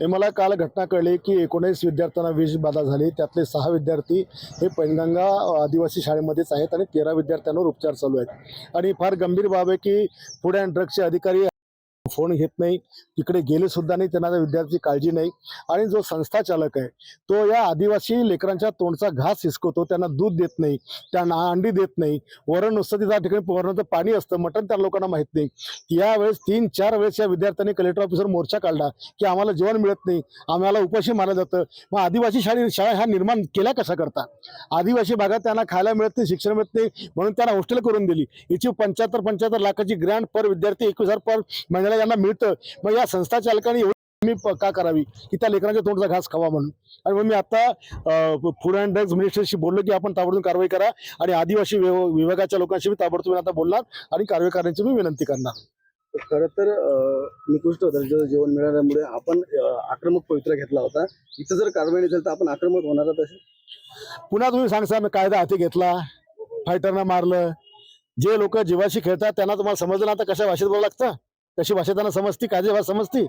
हे मला काल घटना कळली की एकोणीस विद्यार्थ्यांना वीज बाधा झाली. त्यातले सहा विद्यार्थी हे पैनगंगा आदिवासी शाळेमध्येच आहेत आणि तेरा विद्यार्थ्यांवर उपचार चालू आहेत. आणि फार गंभीर बाब आहे की फूड अँड ड्रग्सचे अधिकारी फोन घेत नाही तिकडे गेले सुद्धा नाही त्यांना त्या विद्यार्थी काळजी नाही. आणि जो संस्था चालक आहे तो या आदिवासी लेकरांच्या तोंडचा घास हिसकवतो त्यांना दूध देत नाही त्यांना अंडी देत नाही. वरण नुसतं त्या ठिकाणी वरणाचं पाणी असतं मटण त्या लोकांना माहीत नाही. यावेळेस तीन चार वेळेस या विद्यार्थ्यांनी कलेक्टर ऑफिसर मोर्चा काढला की आम्हाला जेवण मिळत नाही आम्हाला उपाशी मारलं जातं. मग आदिवासी शाळे शाळा ह्या निर्माण केल्या कशा करता? आदिवासी भागात त्यांना खायला मिळत नाही शिक्षण मिळत नाही म्हणून त्यांना हॉस्टेल करून दिली. याची पंच्याहत्तर पंच्याहत्तर लाखाची ग्रँड पर विद्यार्थी एकवीस हजार पर महिन्याला यांना मिळतं. मग या संस्था चालकांनी प- का करावी? की त्या लेकरांच्या तोंडचा घास खावा म्हणून. आणि मग मी आता फूड अँड ड्रग्ज मिनिस्टरशी बोललो की आपण ताबडतोब कारवाई करा आणि आदिवासी विभाग- विभागाच्या लोकांशी मी ताबडतोब आता बोलणार आणि कारवाई करण्याची मी विनंती करणार. खर तर निकृष्ट दर्जाचं जेवण मिळाल्यामुळे आपण आक्रमक पवित्रा घेतला होता. इथं जर कारवाई नाही झाली तर आपण आक्रमक होणार असे? पुन्हा तुम्ही सांगसा मी कायदा हाती घेतला फायटरना मारलं. जे लोक जीवाशी खेळतात त्यांना तुम्हाला समजलं आता कशा भाषेत बोलावं लागतं? तशी भाषा त्यांना समजती कायदे भाषा समजती.